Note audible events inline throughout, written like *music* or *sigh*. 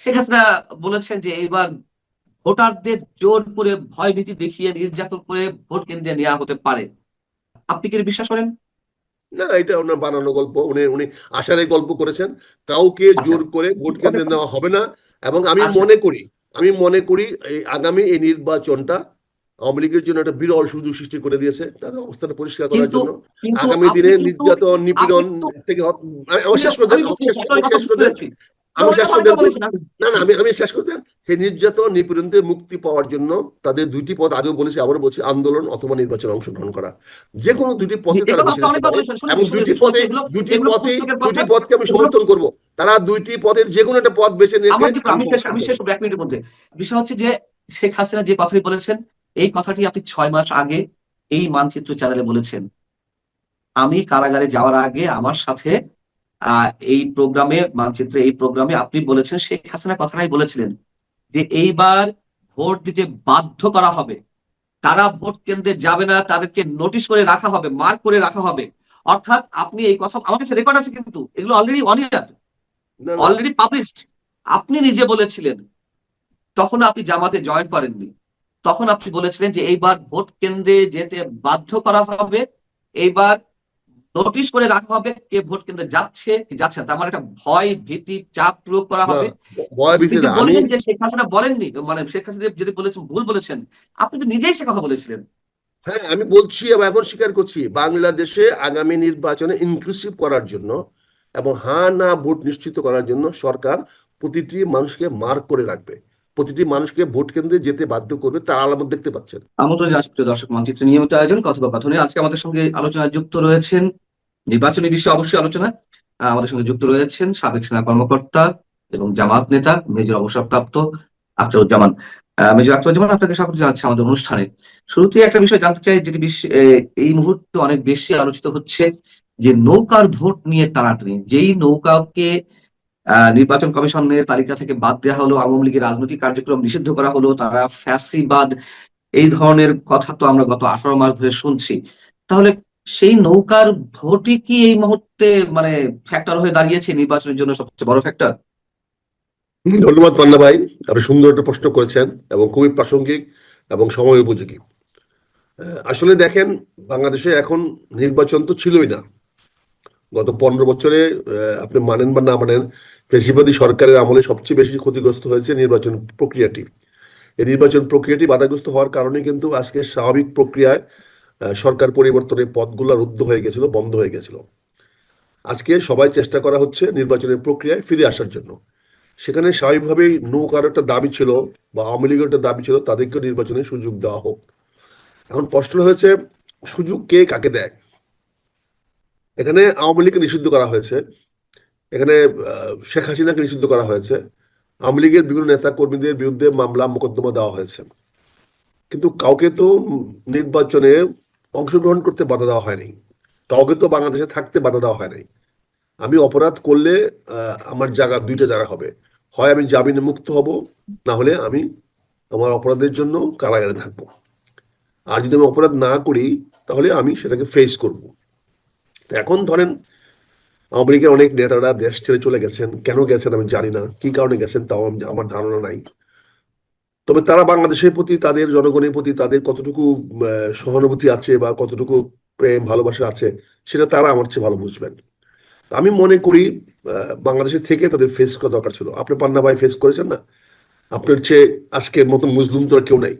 শেখ হাসিনা বলেছেন যে এইবার ভোটারদের জোর করে ভয়ভীতি দেখিয়ে নির্যাতন করে ভোট কেন্দ্রে নেওয়া হতে পারে। আপনি কি বিশ্বাস করেন? না এটা ওনার বানানো গল্প। উনি উনি আশারে গল্প করেছেন। কাউকে জোর করে ভোট কেন্দ্রে নেওয়া হবে না। এবং আমি আচ্ছা। মনে করি আমি মনে করি এই আগামী এই নির্বাচনটা আওয়ামী লীগের জন্য একটা বিরল সুযোগ সৃষ্টি করে দিয়েছে। তাদের অবস্থাটা পরিষ্কার করার জন্য। আগামী দিনে নির্যাতন নিপীড়ন থেকে আমি শেষ করে আমি শেষ- পেরেছি, করে দেন। পেরেছি। আমি শেষ করে দেন। বলেছেন আপনি। না না আমি আমি শেষ করে দেন সেই নির্যাতন নিপীড়ন থেকে মুক্তি পাওয়ার জন্য তাদের দুইটি পথ আগেও বলেছি আবারও বলছি আন্দোলন অথবা নির্বাচনে অংশগ্রহণ করা যে কোনো দুটি পথে তারা এবং দুটি পথে দুটি পথে দুটি পথকে আমি সমর্থন করব তারা দুইটি পথের যে কোনো একটা পথ বেছে যে আমি শেষ আমি শেষ এক মিনিটের মধ্যে বিষয় হচ্ছে যে শেখ হাসিনা যে কথাটি বলেছেন এই কথাটি আপনি ছয় মাস আগে এই মানচিত্র চ্যানেলে বলেছেন আমি কারাগারে যাওয়ার আগে আমার সাথে এই প্রোগ্রামে মানচিত্রে এই প্রোগ্রামে আপনি বলেছেন শেখ হাসিনা কথাটাই বলেছিলেন যে এইবার ভোট দিতে বাধ্য করা হবে। তারা ভোট কেন্দ্রে যাবে না তাদেরকে নোটিশ করে রাখা হবে মার্ক করে রাখা হবে। অর্থাৎ আপনি এই কথা আমার কাছে রেকর্ড আছে কিন্তু এগুলো already one year already published আপনি নিজে বলেছিলেন তখন আপনি জামাতে জয়েন করেননি। তখন আপনি বলেছিলেন যে এইবার ভোট কেন্দ্রে যেতে বাধ্য করা হবে এইবার নোটিশ করে রাখা হবে কে ভোট কেন্দ্রে যাচ্ছে কি যাচ্ছে না। তার মানে একটা ভয় ভীতি চাপ প্রয়োগ করা হবে। বললেন যে শেখ হাসিনা বলেননি? মানে শেখ হাসিনা যদি বলেছেন ভুল বলেছেন আপনি তো নিজেই সে কথা বলেছিলেন। হ্যাঁ আমি বলছি এবং এখন স্বীকার করছি বাংলাদেশে আগামী নির্বাচনে ইনক্লুসিভ করার জন্য এবং হা না ভোট নিশ্চিত করার জন্য সরকার প্রতিটি মানুষকে মার্ক করে রাখবে। প্রতিটি মানুষকে ভোট কেন্দ্রে যেতে বাধ্য করবে তার আলামত দেখতে পাচ্ছেন। আমন্ত্রণ জানাচ্ছি প্রিয় দর্শক মানচিত্র নিয়মিত আয়োজন কথোপকথনে। আজকে আমাদের সঙ্গে আলোচনায় যুক্ত রয়েছেন নির্বাচনী বিষয়ে অবশ্যই আলোচনা। আমাদের সঙ্গে যুক্ত রয়েছেন সাবেক সেনা কর্মকর্তা এবং জামাত নেতা মেজর অবসরপ্রাপ্ত আখতারুজ্জামান। মেজর আখতারুজ্জামান আপনাকে স্বাগত জানাচ্ছি আমাদের অনুষ্ঠানে। শুরুতে একটা বিষয় জানতে চাই যেটি এই মুহূর্তে অনেক বেশি আলোচিত হচ্ছে যে নৌকার ভোট নিয়ে টানাটানি। যেই নৌকাকে আহ, নির্বাচন কমিশনের তালিকা থেকে বাদ দেওয়া হলো, আওয়ামী লীগের রাজনৈতিক কার্যক্রম নিষিদ্ধ করা হলো, তারা ফ্যাসিবাদ, এই ধরনের কথা তো আমরা গত আঠারো মাস ধরে শুনছি। তাহলে সেই নৌকার ভোটই কি এই মুহূর্তে মানে ফ্যাক্টর হয়ে দাঁড়িয়েছে নির্বাচনের জন্য সবচেয়ে বড় ফ্যাক্টর ধন্যবাদ পান্না ভাই। আপনি সুন্দর একটা প্রশ্ন করেছেন এবং খুবই প্রাসঙ্গিক এবং সময় উপযোগী। আসলে দেখেন, বাংলাদেশে এখন নির্বাচন তো ছিলই না। গত পনেরো বছরে আপনি মানেন বা না মানেন ফেসিবাদী সরকারের আমলে সবচেয়ে বেশি ক্ষতিগ্রস্ত হয়েছে নির্বাচন প্রক্রিয়াটি। এই নির্বাচন প্রক্রিয়াটি বাধাগ্রস্ত হওয়ার কারণে কিন্তু আজকে স্বাভাবিক প্রক্রিয়ায় সরকার পরিবর্তনের পথগুলো রুদ্ধ হয়ে গেছিল, বন্ধ হয়ে গেছিল। আজকে সবাই চেষ্টা করা হচ্ছে নির্বাচনের প্রক্রিয়ায় ফিরে আসার জন্য। সেখানে স্বাভাবিকভাবেই নৌকার একটা দাবি ছিল বা আওয়ামী লীগের একটা দাবি ছিল তাদেরকে নির্বাচনের সুযোগ দেওয়া হোক। এখন প্রশ্ন হয়েছে, সুযোগ কে কাকে দেয়? এখানে আওয়ামী লীগকে নিষিদ্ধ করা হয়েছে। এখানে শেখ হাসিনাকে নিষিদ্ধ করা হয়েছে। আওয়ামী লীগের বিভিন্ন নেতা কর্মীদের বিরুদ্ধে মামলা, মোকদ্দমা দেওয়া হয়েছে। কিন্তু কাউকে তো নির্বাচনে অংশগ্রহণ করতে বাধা দেওয়া হয়নি। কাউকে তো বাংলাদেশে থাকতে বাধা দেওয়া হয়নি। আমি অপরাধ করলে আমার জায়গা, দুইটা জায়গা হবে। হয় আমি জামিনে মুক্ত হব, না হলে আমি আমার অপরাধের জন্য কারাগারে থাকব। আর যদি আমি অপরাধ না করি, তাহলে আমি সেটাকে ফেস করব। এখন ধরেন লীগের অনেক নেতারা দেশ ছেড়ে চলে গেছেন। কেন গেছেন আমি জানি না। কি কারণে গেছেন তাও আমি- আমার ধারণা নাই। তবে তারা বাংলাদেশের প্রতি, তাদের জনগণের প্রতি, তাদের কতটুকু সহানুভূতি আছে বা কতটুকু প্রেম, ভালোবাসা আছে, সেটা তারা আমার চেয়ে ভালো বুঝবেন। আমি মনে করি বাংলাদেশে থেকে তাদের ফেস করা দরকার ছিল। আপনি পান্না ভাই ফেস করেছেন না? আপনার চেয়ে আজকের মতো মুসলিম তো কেউ নাই।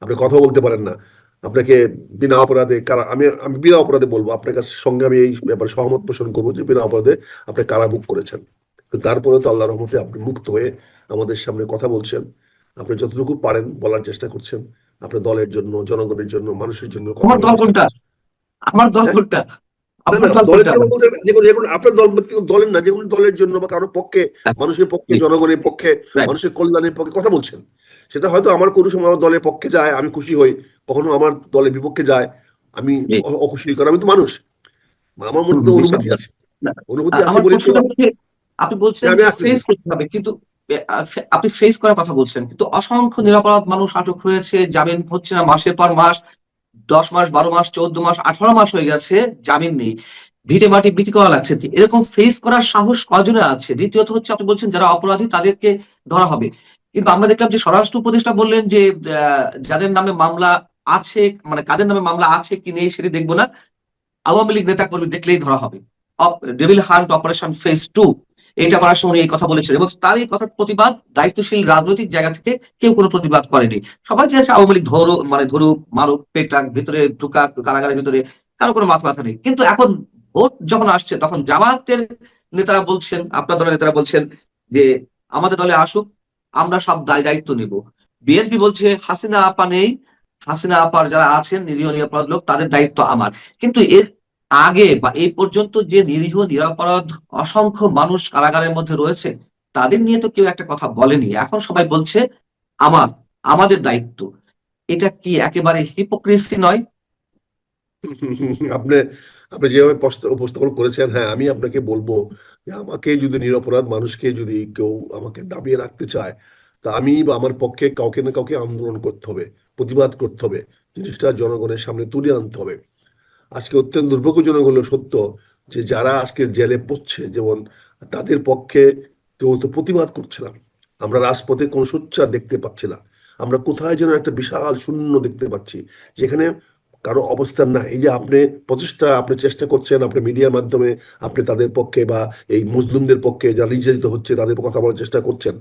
আপনি কথা বলতে পারেন না। আপনাকে বিনা অপরাধে কারা আমি আমি বিনা অপরাধে বলব আপনার কাছে সঙ্গে আমি এই ব্যাপারে সহমত পোষণ করব যে বিনা অপরাধে আপনি কারাভোগ করেছেন। তারপরে তো আল্লাহ রহমতে আপনি মুক্ত হয়ে আমাদের সামনে কথা বলছেন। আপনি যতটুকু পারেন বলার চেষ্টা করছেন। আপনার দলের জন্য জনগণের জন্য মানুষের জন্য আমার দল কোনটা? আমার দল কোনটা? না, আপনার দল দলের না যে কোনো দলের জন্য বা কারোর পক্ষে হ্যাঁ। মানুষের পক্ষে জনগণের পক্ষে মানুষের কল্যাণের পক্ষে কথা বলছেন। সেটা হয়তো আমার কোনো সময় আমার দলের পক্ষে যায় আমি খুশি হই কখনো আমার দলের বিপক্ষে যায় আমি অখুশি হই কারণ আমি তো মানুষ। আমার মধ্যে অনুভূতি আছে। অনুভূতি আছে হচ্ছে আপনি বলছেন আমি ফেস করতে হবে কিন্তু আপনি ফেস করার কথা বলছেন কিন্তু অসংখ্য নিরাপরাধ মানুষ আটক হয়েছে জামিন হচ্ছে না মাসের পর মাস দশ মাস, বারো মাস, চোদ্দ মাস, আঠারো মাস হয়ে গেছে, জামিন নেই। ভিটে মাটি বিক্রি করা লাগছে। এরকম ফেস করার সাহস কজনের আছে? দ্বিতীয়ত হচ্ছে আপনি বলছেন যারা অপরাধী তাদেরকে ধরা হবে। কিন্তু আমরা দেখলাম যে স্বরাষ্ট্র উপদেষ্টা বললেন যে যাদের নামে মামলা আছে মানে কাদের নামে মামলা আছে কি নেই সেটা দেখব না। আওয়ামী লীগ নেতা কর্মী দেখলেই ধরা হবে। Devil hunt operation phase two. এটা করার সময় এই কথা বলেছেন এবং তার এই কথার প্রতিবাদ দায়িত্বশীল রাজনৈতিক জায়গা থেকে কেউ কোনো প্রতিবাদ করেনি। সবাই চেয়েছে আওয়ামী লীগ ধরো মানে ধরুক, মারুক পেটাক ভিতরে ঢুকাক, কারাগারের ভিতরে, কারও কোনো মাথা ব্যথা নেই। কিন্তু এখন ভোট যখন আসছে, তখন জামায়াতের নেতারা বলছেন, আপনার দলের নেতারা বলছেন যে, আমাদের দলে আসুক, আমরা সব দায় দায়িত্ব নেব। বিএনপি বলছে, হাসিনা আপা নেই, হাসিনা আপার যারা আছেন, নিরীহ নিরাপদ লোক, তাদের দায়িত্ব আমার। কিন্তু এর আগে বা এই পর্যন্ত যে নিরীহ, নিরাপরাধ, অসংখ্য মানুষ কারাগারের মধ্যে রয়েছে, তাদের নিয়ে তো কেউ একটা কথা বলেনি। এখন সবাই বলছে, আমার, আমাদের দায়িত্ব। এটা কি একেবারে হিপোক্রেসি নয়? *laughs* আপনি আপনি যেভাবে উপস্থাপন করেছেন হ্যাঁ আমি আপনাকে বলব যে আমাকে যদি নিরপরাধ মানুষকে যদি কেউ আমাকে দাবিয়ে রাখতে চায়, তা আমি বা আমার পক্ষে কাউকে না কাউকে আন্দোলন করতে হবে, প্রতিবাদ করতে হবে, জিনিসটা জনগণের সামনে তুলে আনতে হবে। আজকে অত্যন্ত দুর্ভাগ্যজনক হলো সত্য যে যারা আজকে জেলে পড়ছে, যেমন তাদের পক্ষে কেউ তো প্রতিবাদ করছে না। আমরা রাজপথে কোনো সোচ্চার দেখতে পাচ্ছি না। আমরা কোথায় যেন একটা বিশাল শূন্য দেখতে পাচ্ছি, যেখানে কারও অবস্থান না এই যে আপনি প্রচেষ্টা, আপনি চেষ্টা করছেন, আপনি মিডিয়ার মাধ্যমে আপনি তাদের পক্ষে বা এই মুসলিমদের পক্ষে যারা নির্যাতিত হচ্ছে তাদের কথা বলার চেষ্টা করছেন।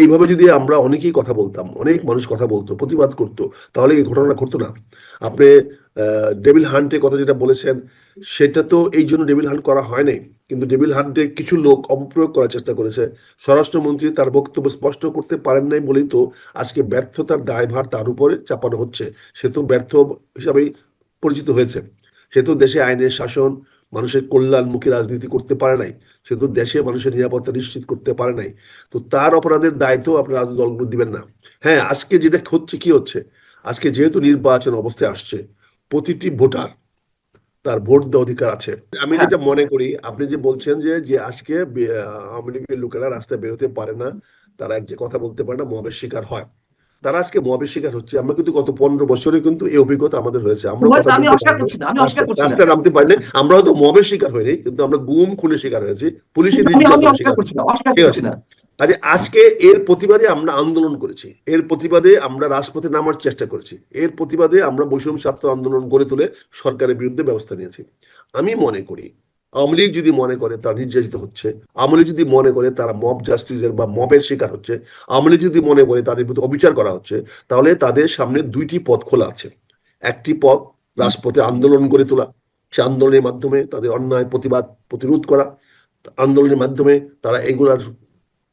এইভাবে যদি আমরা অনেকেই কথা বলতাম, অনেক মানুষ কথা বলতো, প্রতিবাদ করতো, তাহলে এই ঘটনা ঘটতো না। আপনি ডেভিল হান্টের কথা যেটা বলেছেন, সেটা তো এই জন্য ডেভিল হান্ট করা হয় নাই। কিন্তু ডেভিল হান্টে কিছু লোক অপপ্রয়োগ করার চেষ্টা করেছে। স্বরাষ্ট্রমন্ত্রী তার বক্তব্য স্পষ্ট করতে পারেন নাই বলেই তো আজকে ব্যর্থতার দায়ভার তার উপরে চাপানো হচ্ছে। সে তো ব্যর্থ হিসাবেই পরিচিত হয়েছে। সে তো দেশে আইনের শাসন, মানুষের কল্যাণমুখী রাজনীতি করতে পারে নাই। সে তো দেশে মানুষের নিরাপত্তা নিশ্চিত করতে পারে নাই। তো তার অপরাধের দায়িত্ব আপনার রাজনৈতিক দলগুলো দিবেন না। হ্যাঁ আজকে যেটা হচ্ছে, কি হচ্ছে? আজকে যেহেতু নির্বাচন অবস্থায় আসছে প্রতিটি ভোটার তার ভোট দেওয়ার অধিকার আছে। আমি হ্যাঁ। যেটা মনে করি আপনি যে বলছেন যে যে আজকে আওয়ামী লীগের লোকেরা রাস্তায় বেরোতে পারে না তারা এক যে কথা বলতে পারে না মবের শিকার হয়। তারা আজকে মবের শিকার হচ্ছে। আমরা কিন্তু গত পনেরো বছরে কিন্তু এই অভিজ্ঞতা আমাদের হয়েছে। আমরা রাস্তায় নামতে পারিনি আমরা হয়তো মবের শিকার হয়নি কিন্তু আমরা গুম খুনের শিকার হয়েছি পুলিশের ঠিক আছে। কাজে আজকে এর প্রতিবাদে আমরা আন্দোলন করেছি। এর প্রতিবাদে আমরা রাজপথে নামার চেষ্টা করেছি। এর প্রতিবাদে আমরা বৈষম্য ছাত্র আন্দোলন গড়ে তুলে সরকারের বিরুদ্ধে ব্যবস্থা নিয়েছি। আমি মনে করি, আওয়ামী লীগ যদি মনে করে তারা নির্যাতিত হচ্ছে, আওয়ামী লীগ যদি মনে করে তারা মব জাস্টিসের বা মবের শিকার হচ্ছে, আওয়ামী লীগ যদি মনে করে তাদের প্রতি অবিচার করা হচ্ছে, তাহলে তাদের সামনে দুইটি পথ খোলা আছে। একটি পথ রাজপথে আন্দোলন গড়ে তোলা, সে আন্দোলনের মাধ্যমে তাদের অন্যায় প্রতিবাদ প্রতিরোধ করা। আন্দোলনের মাধ্যমে তারা এগুলার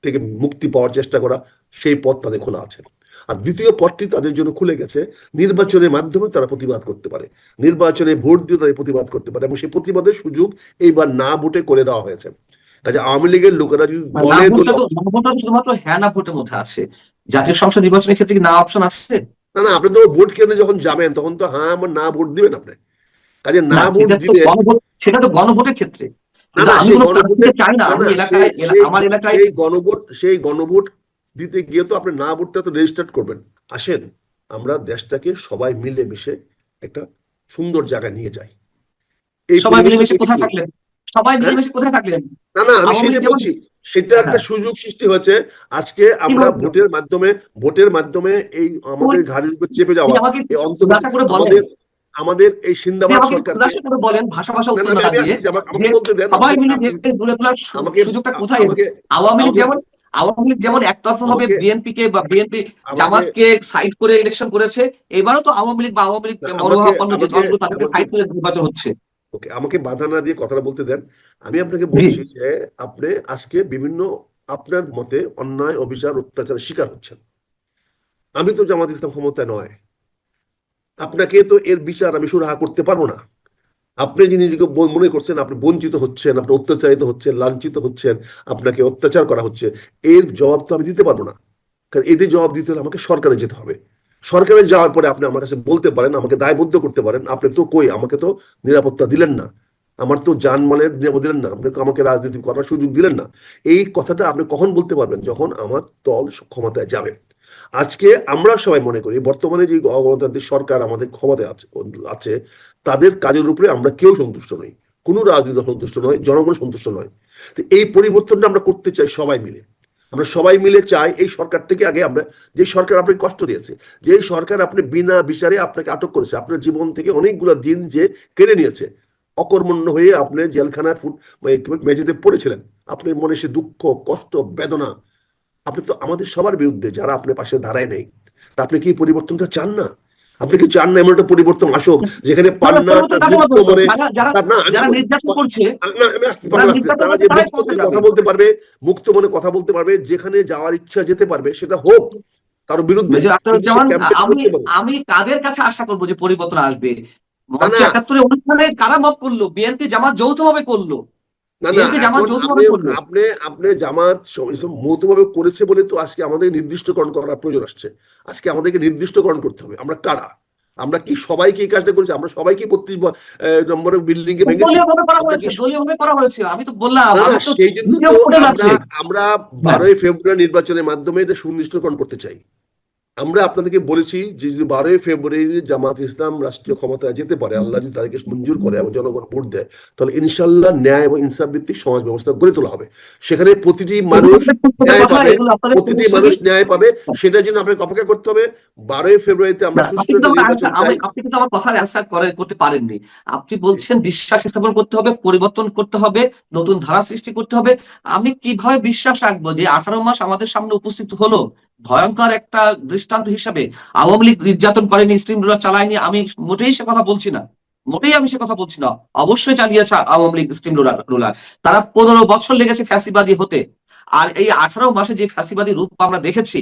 থেকে মুক্তি পাওয়ার চেষ্টা করা সেই পথ তাদের খোলা আছে। আর দ্বিতীয় পথটি তাদের জন্য খুলে গেছে নির্বাচনের মাধ্যমে তারা প্রতিবাদ করতে পারে। নির্বাচনে ভোট দিয়ে তাদের প্রতিবাদ করতে পারে এবং সেই প্রতিবাদের সুযোগ এইবার না ভোটে করে দেওয়া হয়েছে। কাজে আওয়ামী লীগের লোকেরা যদি দলে শুধুমাত্র হ্যাঁ না ভোটের মধ্যে আছে। জাতীয় সংসদ নির্বাচনের ক্ষেত্রে কি না অপশন আছে? না না আপনি তো ভোট কেন্দ্রে যখন যাবেন তখন তো হ্যাঁ আমার না ভোট দিবেন আপনি। কাজে না ভোট তো সেটা তো গণভোটের ক্ষেত্রে। সেই গণভোটে দিতে গিয়ে তো আপনি না ভোটটা তো রেজিস্টার করবেন। আসেন আমরা দেশটাকে সবাই মিলে মিশে একটা সুন্দর নিয়ে যাই। এই সবাই পরিবেশটা মিলেমিশে কোথায় থাকলেন? সবাই মিলেমিশে কোথায় থাকলেন? না না আমি সেটা বলছি সেটা একটা হ্যাঁ। সুযোগ সৃষ্টি হয়েছে। আজকে আমরা ভোটের মাধ্যমে ভোটের মাধ্যমে এই আমাদের ঘাড়ির উপর চেপে যাওয়া এই অন্তর্বর্তী আমাদের এই সিন্দাবাদ আমাকে সরকারকে খুলাসা করে বলেন ভাষা ভাষা আমাকে- বলতে দেন, সবাই মিলে গড়ে তোলার সুযোগটা কোথায়? আওয়ামী লীগ যেমন আওয়ামী লীগ যেমন একতরফা আমাকে- বিএনপি কে বা বিএনপি জামাতকে সাইড করে ইলেকশন করেছে এবারও তো আওয়ামী লীগ বা আওয়ামী লীগ মনোভাবাপন্ন যে দলগুলো তাদেরকে সাইড করে নির্বাচন হচ্ছে। ওকে আমাকে বাধা না দিয়ে কথাটা বলতে দেন। আমি আপনাকে বলছি যে আপনি আজকে বিভিন্ন আপনার মতে অন্যায় অবিচার অত্যাচারের শিকার হচ্ছেন। আমি তো জামাত ইসলাম ক্ষমতায় নয়। আপনাকে তো এর বিচার আমি সুরাহা করতে পারব না। আপনি যে নিজেকে মনে করছেন, আপনি বঞ্চিত হচ্ছেন, আপনি অত্যাচারিত হচ্ছেন, লাঞ্ছিত হচ্ছেন, আপনাকে অত্যাচার করা হচ্ছে, এর জবাব তো আমি দিতে পারব না। কারণ এদের জবাব দিতে হলে আমাকে সরকারে যেতে হবে। সরকারে যাওয়ার পরে আপনি আমার কাছে বলতে পারেন, আমাকে দায়বদ্ধ করতে পারেন, আপনি তো কই, আমাকে তো নিরাপত্তা দিলেন না। আমার তো জানমালের নিরাপত্তা দিলেন না, আপনি আমাকে রাজনীতি করার সুযোগ দিলেন না। এই কথাটা আপনি কখন বলতে পারবেন? যখন আমার দল ক্ষমতায় যাবে। আজকে আমরা সবাই মনে করি, বর্তমানে যে গণতান্ত্রিক সরকার আমাদের ক্ষমতায় আছে তাদের কাজের উপরে আমরা কেউ সন্তুষ্ট নই। কোনো রাজনীতি সন্তুষ্ট নয়, জনগণ সন্তুষ্ট নয়। তো এই পরিবর্তনটা আমরা করতে চাই সবাই মিলে। আমরা সবাই মিলে চাই এই সরকার থেকে আগে আমরা, যে সরকার আপনাকে কষ্ট দিয়েছে, যে সরকার আপনি বিনা বিচারে আপনাকে আটক করেছে, আপনার জীবন থেকে অনেকগুলো দিন যে কেড়ে নিয়েছে, অকর্মণ্য হয়ে আপনি জেলখানায় ফুট মেঝেতে পড়েছিলেন। আপনার মনে সে দুঃখ, কষ্ট, বেদনা আপনি তো আমাদের সবার বিরুদ্ধে যারা আপনার পাশে দাঁড়ায় নেই তা আপনি কি পরিবর্তনটা চান না? আপনি কি চান না এমন একটা পরিবর্তন আসুক যেখানে পান্না তার যে। কথা বলতে পারবে মুক্ত মনে কথা বলতে পারবে যেখানে যাওয়ার ইচ্ছা যেতে পারবে সেটা হোক কারও বিরুদ্ধে। আমি কাদের কাছে আশা করব যে পরিবর্তন আসবে। একাত্তরের অনুষ্ঠানে কারা মত করল? বিএনপি জামাত যৌথভাবে করল। না না আপনি-। আপনি জামাত মৌতভাবে করেছে বলে তো আজকে আমাদের নির্দিষ্টকরণ করার প্রয়োজন আসছে। আজকে আমাদেরকে নির্দিষ্টকরণ করতে হবে। আমরা কারা? আমরা কি সবাইকে এই কাজটা করেছি? আমরা সবাইকে বত্রিশ নম্বরের বিল্ডিং এ ভেঙেছি? আমি তো বললাম সেই জন্য আমরা বারোই ফেব্রুয়ারি নির্বাচনের মাধ্যমে এটা সুনিশ্চিতকরণ করতে চাই। আমরা আপনাদেরকে বলেছি যে যদি বারোই ফেব্রুয়ারি জামাত ইসলাম রাষ্ট্রীয় ক্ষমতায় যেতে পারে আল্লাহ যদি তাদেরকে মঞ্জুর করে এবং জনগণ ভোট দেয় তাহলে ইনশাল্লাহ ন্যায় এবং ইনসাফ ভিত্তিক সমাজ ব্যবস্থা গড়ে তোলা হবে। সেখানে প্রতিটি মানুষ ন্যায় পাবে প্রতিটি মানুষ ন্যায় পাবে সেটার জন্য আপনাকে অপেক্ষা করতে হবে। বারোই ফেব্রুয়ারিতে আমরা সুষ্ঠু আপনি কিন্তু আমার অ্যান্সার করে করতে পারেননি। আপনি বলছেন বিশ্বাস স্থাপন করতে হবে পরিবর্তন করতে হবে নতুন ধারা সৃষ্টি করতে হবে। আমি কীভাবে বিশ্বাস রাখব যে আঠারো মাস আমাদের সামনে উপস্থিত হলো? ভয়ঙ্কর একটা দৃষ্টান্ত হিসাবে আওয়ামী লীগ নির্যাতন করেনি স্ট্রিম রুলার চালায়নি, আমি মোটেই সে কথা বলছি না। মোটেই আমি সে কথা বলছি না। অবশ্যই চালিয়েছে Awami League stream ruler ruler. তারা পনেরো বছর লেগেছে ফ্যাসিবাদী হতে। আর এই আঠারো মাসে যে ফ্যাসিবাদী রূপ আমরা দেখেছি,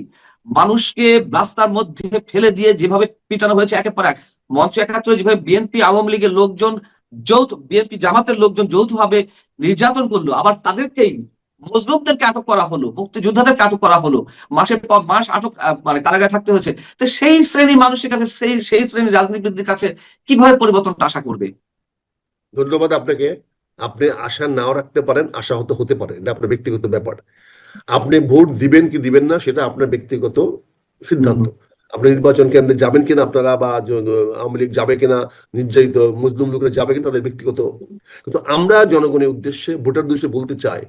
মানুষকে রাস্তার মধ্যে ফেলে দিয়ে যেভাবে পিটানো হয়েছে, একের পর এক। মঞ্চ একাত্তরে যেভাবে বিএনপি, আওয়ামী লীগের লোকজন, যৌথ, বিএনপি জামাতের লোকজন যৌথভাবে নির্যাতন করল, আবার তাদেরকেই মজলুমদেরকে আটক করা হলো মুক্তিযোদ্ধাদেরকে আটক করা হলো। মাসের পর মাস আটক মানে কারাগারে থাকতে হয়েছে। তো সেই শ্রেণির মানুষের কাছে সেই সেই শ্রেণির রাজনীতিবিদদের কাছে কীভাবে পরিবর্তনটা আশা করবে? ধন্যবাদ আপনাকে। আপনি আশা নাও রাখতে পারেন আশা হতে হতে পারে এটা আপনার ব্যক্তিগত ব্যাপার। আপনি ভোট দিবেন কি দিবেন না সেটা আপনার ব্যক্তিগত সিদ্ধান্ত। আপনি নির্বাচন কেন্দ্রে যাবেন কিনা আপনারা বা আওয়ামী লীগ যাবে কিনা নির্যাতিত মুসলিম লোকরা যাবে কিনা তাদের ব্যক্তিগত। কিন্তু আমরা জনগণের উদ্দেশ্যে ভোটার উদ্দেশ্যে বলতে চাই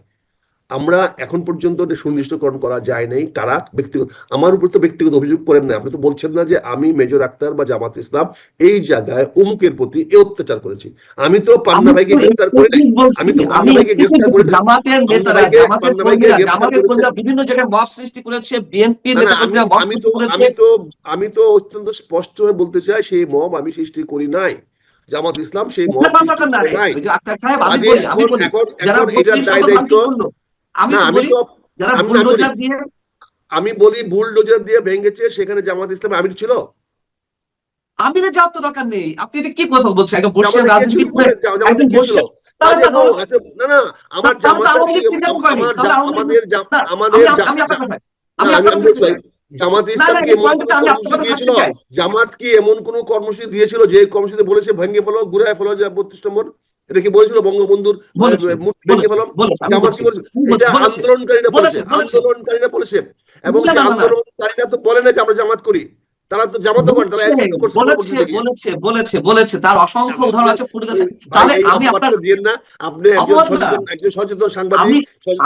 আমরা এখন পর্যন্ত সুনির্দিষ্টকরণ করা যায় নাই কারা? ব্যক্তিগত আমার উপর তো ব্যক্তিগত অভিযোগ করেন না। আপনি তো বলছেন না যে আমি মেজর আক্তার বা জামাত ইসলাম এই জায়গায় অমুকের প্রতি এ অত্যাচার করেছি। আমি তো পান্না ভাইকে গ্রেফতার করে আমি তো পান্না ভাইকে গ্রেফতার করে জামাতের নেতারা জামাতের কর্মীরা জামাতের কর্মীরা বিভিন্ন জায়গায় মব সৃষ্টি করেছে বিএনপি নেতাকর্মীরা মব আমি তো আমি তো আমি তো অত্যন্ত স্পষ্ট হয়ে বলতে চাই সেই মব আমি সৃষ্টি করি নাই। জামাত ইসলাম সেই মব সৃষ্টি। করে নাই। এখন এটার দায় দায়িত্ব আমি যারা। বুলডোজার দিয়ে আমি বলি বুলডোজার দিয়ে ভেঙেছে সেখানে জামাত ইসলাম আমির ছিল? আমিরে যাওয়ার তো দরকার নেই। আপনি এটা কি কথা বলছেন? একদম বসে জামাতে কে ছিল? রাজনীতি জামাতে কে বসে নো, না আমার আমাদের আমাদের। জামাত ইসলাম এমন কোনো কর্মসূচি দিয়েছিল জামাত কি এমন কোন কর্মসূচি দিয়েছিল যে কর্মসূচি বলেছে ভেঙে ফেলো ঘুরায় ফেলো যে বত্রিশ নম্বর? এটা কি বলেছিল বঙ্গবন্ধুর আন্দোলনকারীরা বলেছে। আন্দোলনকারীরা বলেছে। এবং। আন্দোলনকারীরা তো বলে না যে আমরা জামাত করি। তারা তো জামাত বলেছে, বলেছে বলেছে বলেছে বলেছে তার অসংখ্য উদাহরণ আছে ফুটে গেছে তাহলে আমি আপনার দিয়েন না। আপনি একজন সচেতন একজন সচেতন সাংবাদিক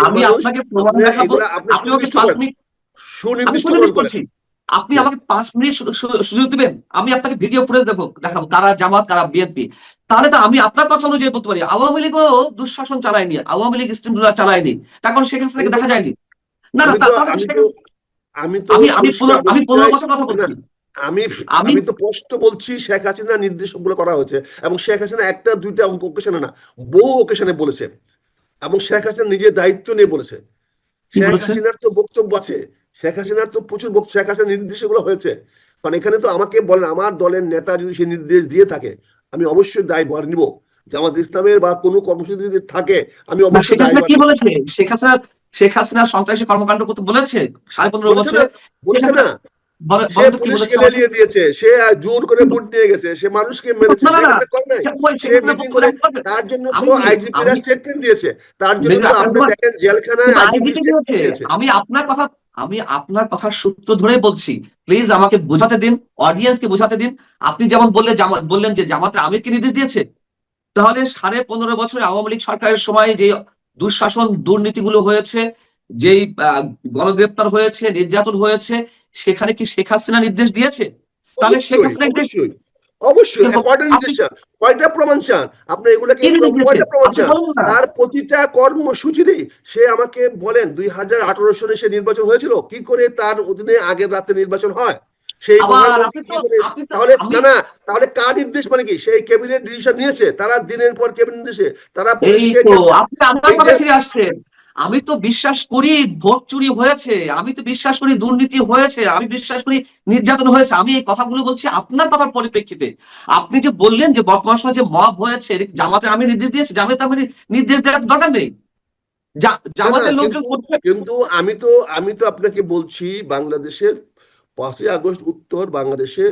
আমি আপনাকে প্রমাণ আপনি দেখাবো আপনি আপনি আমাকে মিনিট সুনির্দিষ্ট করছি। আপনি আমাকে পাঁচ মিনিট সুযোগ দিবেন। আমি আপনাকে ভিডিও ফুটেজ দেবো দেখাবো কারা জামাত কারা বিএনপি। তাহলে তো আমি আপনার কথা অনুযায়ী বলতে পারি। আওয়ামী লীগও দুঃশাসন চালায়নি আওয়ামী লীগ স্টিম রুলার চালায়নি। তখন সেখান থেকে দেখা যায়নি। না না আমি তা- তো আমি আমি আমি পনেরো- বছর কথা বলছি। আমি আমি- তো স্পষ্ট বলছি শেখ হাসিনা নির্দেশকগুলো করা হয়েছে এবং শেখ হাসিনা একটা দুইটা অঙ্ক ওকেশনে না বহু ওকেশনে বলেছে এবং শেখ হাসিনা নিজে দায়িত্ব নিয়ে বলেছে। শেখ হাসিনার তো বক্তব্য আছে। শেখ হাসিনার তো প্রচুর বক্তব্য শেখ হাসিনার নির্দেশগুলো হয়েছে। কারণ এখানে তো আমাকে বলেন আমার দলের নেতা যদি সে নির্দেশ দিয়ে থাকে আমি অবশ্যই দায় ভার নিব। জামাত ইসলামের বা কোনো কর্মসূচি যদি থাকে আমি অবশ্যই কি বলেছে? শেখ হাসিনা শেখ হাসিনা সন্ত্রাসী কর্মকাণ্ড করতে বলেছে? সাড়ে পনেরো বছরে বলেছে না। সে বলেন পুলিশকে লেলিয়ে দিয়েছে সে জোর করে ভোট নিয়ে গেছে সে মানুষকে মেরেছে সে মিটিং করে তার জন্য তো আইজিপিরা স্টেটমেন্ট দিয়েছে তার জন্য তো আপনি দেখেন জেলখানায় আইজিপি। দিয়েছে। আমি আপনার কথা আমি আপনার কথার সূত্র ধরেই বলছি প্লিজ আমাকে বোঝাতে দিন অডিয়েন্সকে বোঝাতে দিন। আপনি যেমন বললে জামাত বললেন যে জামাতের আমিরকে নির্দেশ দিয়েছে তাহলে সাড়ে পনেরো বছরে আওয়ামী লীগ সরকারের সময় যে দুঃশাসন দুর্নীতিগুলো হয়েছে যেই আহ, গণগ্রেপ্তার হয়েছে নির্যাতন হয়েছে সেখানে কি শেখ হাসিনা নির্দেশ দিয়েছে? তাহলে শেখ হাসিনা নির্দেশ অবশ্যই অবশ্যই কয়টা নির্দেশ চান কয়টা প্রমাণ চান? আপনি এগুলাকে কয়টা প্রমাণ চান? তার প্রতিটা কর্মসূচিতেই সে আমাকে বলেন দুই হাজার আঠারো সালে সে নির্বাচন হয়েছিল কি করে তার অধীনে আগের রাতে নির্বাচন হয়? সেই তাহলে না না তাহলে কার নির্দেশ মানে কি? সেই ক্যাবিনেট ডিসিশন নিয়েছে? তারা দিনের পর ক্যাবিনেট নির্দেশে তারা আমি তো বিশ্বাস করি ভোট চুরি হয়েছে আমি তো বিশ্বাস করি দুর্নীতি হয়েছে আমি বিশ্বাস করি নির্যাতন হয়েছে আমি এই কথাগুলো বলছি আপনার কথার পরিপ্রেক্ষিতে। আপনি যে বললেন যে বর্তমান সময় যে মব হয়েছে জামাতে আমি নির্দেশ দিয়েছি জামাতে আমি নির্দেশ দেওয়ার দরকার নেই। কিন্তু আমি তো আমি তো আপনাকে বলছি বাংলাদেশের পাঁচই আগস্ট উত্তর বাংলাদেশে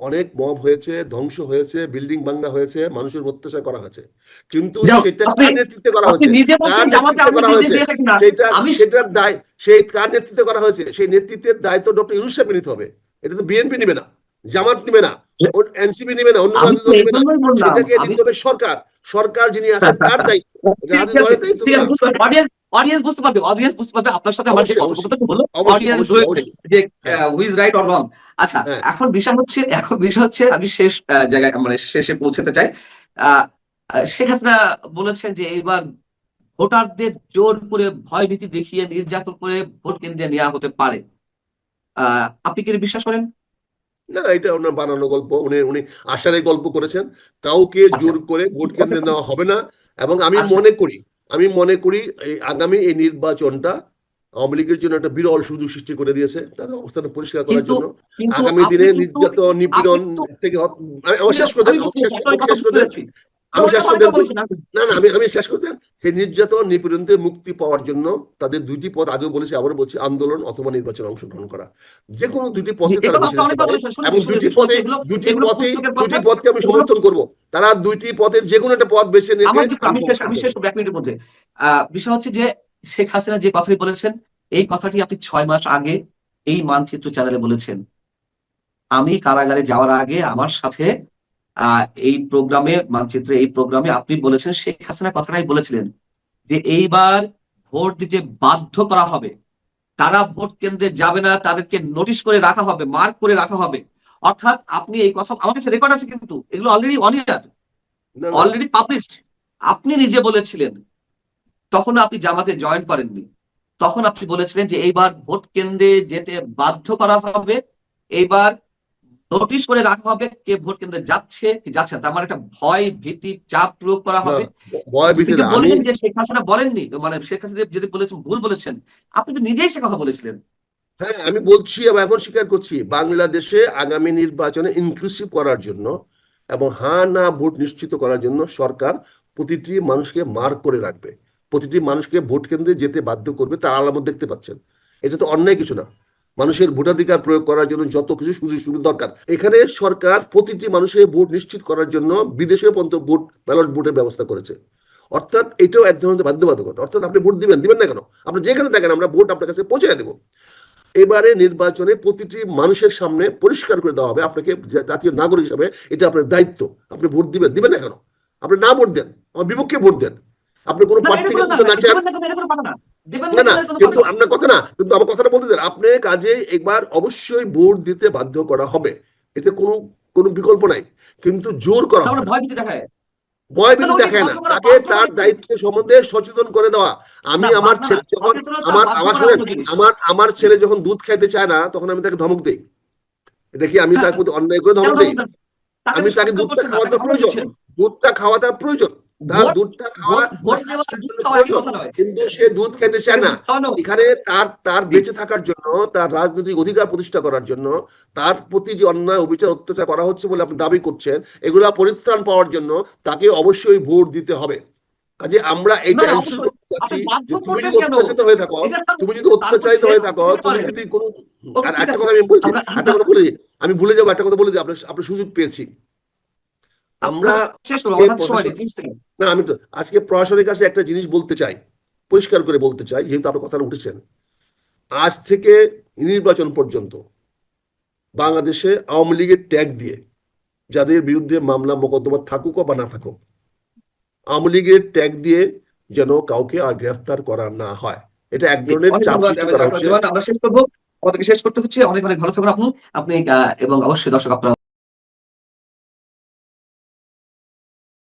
অনেক মব হয়েছে ধ্বংস হয়েছে বিল্ডিং ভাঙ্গা হয়েছে মানুষের অত্যাচার করা হয়েছে। কিন্তু সেটা কার নেতৃত্বে করা হয়েছে। কার নেতৃত্বে করা হয়েছে। সেটা সেটার দায় সেই কার নেতৃত্বে করা হয়েছে? সেই নেতৃত্বের দায়িত্ব ডক্টর ইউনুস সাহেব নিতে হবে। এটা তো বিএনপি নিবে না জামাত নিবে না এনসিপি নিবে না অন্য নিবে না। সেটাকে নিতে হবে সরকার। সরকার যিনি আছেন তার দায়িত্ব। দায়িত্ব। অডিয়েন্স বুঝতে পারবে অডিয়েন্স বুঝতে পারবে আপনার সাথে আমার যে কথোপকথন হলো। অডিয়েন্স। যে হ্যাঁ। হুইজ রাইট অর রং আচ্ছা হ্যাঁ। এখন বিষয় হচ্ছে এখন বিষয় হচ্ছে আমি শেষ জায়গায় মানে শেষে পৌঁছাতে চাই। শেখ হাসিনা বলেছেন যে এবার ভোটারদের জোর করে ভয়ভীতি দেখিয়ে নির্যাতন করে ভোট কেন্দ্রে নেওয়া হতে পারে। আহ আপনি কি বিশ্বাস করেন? না এটা ওনার বানানো গল্প। উনি উনি আশারে গল্প করেছেন। কাউকে জোর করে ভোট কেন্দ্রে নেওয়া হবে না। এবং আমি আচ্ছা। মনে করি আমি মনে করি এই আগামী এই নির্বাচনটা আওয়ামী লীগের জন্য একটা বিরল সুযোগ সৃষ্টি করে দিয়েছে তাদের অবস্থান পরিষ্কার করার জন্য। আগামী দিনে নির্যাতন নিপীড়ন থেকে আমি শেষ করে আমি শেষ- পেরেছি, আমি আপনার শেষ কথা করে দেন। বুঝতে পেরেছি। আমি শেষ করে কথা দেন। বলেছেন আপনি। না না আমি আমি শেষ করে সেই নির্যাতন নিপীড়ন থেকে মুক্তি পাওয়ার জন্য তাদের দুইটি পথ আগেও বলেছি আবারও বলছি আন্দোলন অথবা নির্বাচনে অংশগ্রহণ করা যে কোনো দুটি পথে তারা এবং দুটি পথে দুটি পথে দুটি পথকে আমি সমর্থন করব তারা দুইটি পথের যে কোনো একটা পথ বেছে যে আমি শেষ আমি শেষ এক মিনিটের মধ্যে আহ বিষয় হচ্ছে যে শেখ হাসিনা যে কথাটি বলেছেন এই কথাটি আপনি ছয় মাস আগে এই মানচিত্র চ্যানেলে বলেছেন আমি কারাগারে যাওয়ার আগে আমার সাথে এই প্রোগ্রামে মানচিত্রে এই প্রোগ্রামে আপনি বলেছেন শেখ হাসিনা কথাটাই বলেছিলেন যে এইবার ভোট দিতে বাধ্য করা হবে। তারা ভোট কেন্দ্রে যাবে না তাদেরকে নোটিশ করে রাখা হবে মার্ক করে রাখা হবে। অর্থাৎ আপনি এই কথা আমার কাছে রেকর্ড আছে কিন্তু এগুলো অলরেডি অন ইয়ার না, না, অলরেডি পাবলিশড আপনি নিজে বলেছিলেন তখন আপনি জামাতে জয়েন করেননি। তখন আপনি বলেছিলেন যে এইবার ভোট কেন্দ্রে যেতে বাধ্য করা হবে এইবার নোটিশ করে রাখা হবে কে ভোট কেন্দ্রে যাচ্ছে কি যাচ্ছে না। তার মানে একটা ভয় ভীতি চাপ প্রয়োগ করা হবে। ভয় ভীতি বললেন যে শেখ হাসিনা বলেননি মানে শেখ হাসিনা যদি বলেছেন ভুল বলেছেন আপনি তো নিজেই সে কথা বলেছিলেন। হ্যাঁ আমি বলছি এবং এখন স্বীকার করছি বাংলাদেশে আগামী নির্বাচনে ইনক্লুসিভ করার জন্য এবং হা না ভোট নিশ্চিত করার জন্য সরকার প্রতিটি মানুষকে মার্ক করে রাখবে। প্রতিটি মানুষকে ভোট কেন্দ্রে যেতে বাধ্য করবে তার আলামত দেখতে পাচ্ছেন। এটা তো অন্যায় কিছু না। মানুষের ভোটাধিকার প্রয়োগ করার জন্য যত কিছু সুযোগ সুবিধা দরকার। এখানে সরকার প্রতিটি মানুষের ভোট নিশ্চিত করার জন্য বিদেশে পর্যন্ত ভোট ব্যালট ভোটের ব্যবস্থা করেছে। অর্থাৎ এটাও এক ধরনের বাধ্যবাধকতা। অর্থাৎ আপনি ভোট দিবেন দিবেন না কেন? আপনি যেখানে থাকেন আমরা ভোট আপনার কাছে পৌঁছে দেবো। এবারে নির্বাচনে প্রতিটি মানুষের সামনে পরিষ্কার করে দেওয়া হবে আপনাকে জাতীয় নাগরিক হিসাবে এটা আপনার দায়িত্ব। আপনি ভোট দিবেন দিবেন না কেন? আপনি না ভোট দেন আমার বিপক্ষে ভোট দেন। আপনি কোনো প্রার্থীকে না চান না না। কিন্তু আপনার কথা না কিন্তু আমার কথাটা বলতে দেন আপনি কাজে একবার অবশ্যই ভোট দিতে বাধ্য করা হবে। এতে কোনো কোনো বিকল্প নাই। কিন্তু জোর করা। ভয় ভীতি দেখায়। ভয় ভীতি দেখায় না। তাকে তার দায়িত্ব সম্বন্ধে সচেতন করে দেওয়া। আমি আমার ছেলে যখন আমার আমার। আমার আমার ছেলে যখন দুধ খাইতে চায় না তখন আমি তাকে ধমক দেই। এটা কি আমি তার প্রতি অন্যায় করে ধমক দেই। আমি তাকে দুধটা খাওয়াতে প্রয়োজন। দুধটা খাওয়া তার প্রয়োজন। তার দুধটা খাওয়া। কিন্তু সে দুধ খেতে চায় না। এখানে তার তার বেঁচে থাকার জন্য তার রাজনৈতিক অধিকার প্রতিষ্ঠা করার জন্য তার প্রতি যে অন্যায় অবিচার অত্যাচার করা হচ্ছে বলে আপনি দাবি করছেন এগুলা পরিত্রাণ পাওয়ার জন্য তাকে অবশ্যই ভোট দিতে হবে। কাজে আমরা এটা তুমি যদি কেন? অত্যাচারিত হয়ে থাকো তুমি যদি অত্যাচারিত হয়ে থাকো তুমি যদি কোনো একটা কথা আমি বলছি একটা কথা বলে আমি ভুলে যাব একটা কথা বলে আপনার সুযোগ পেয়েছি। আমরা শেষ করব, আজকে আমার হাতে সময় নেই, প্রশাসন- 30 সেকেন্ড। না আমি তো আজকে প্রশাসনের কাছে একটা জিনিস বলতে চাই পরিষ্কার করে বলতে চাই যেহেতু আপনার কথাটা উঠেছেন। আজ থেকে নির্বাচন পর্যন্ত বাংলাদেশে আওয়ামী লীগের ট্যাগ দিয়ে যাদের বিরুদ্ধে মামলা মোকদ্দমা থাকুক বা না থাকুক আওয়ামী লীগের ট্যাগ দিয়ে যেন কাউকে আর গ্রেফতার করা না হয়। এটা এক ধরনের চাপ সৃষ্টি করা হচ্ছে। আমরা শেষ করব। আমাদেরকে শেষ করতে হচ্ছে। অনেক অনেক ভালো থাকবেন আপনি। আপনি এবং অবশ্যই দর্শক আপনারা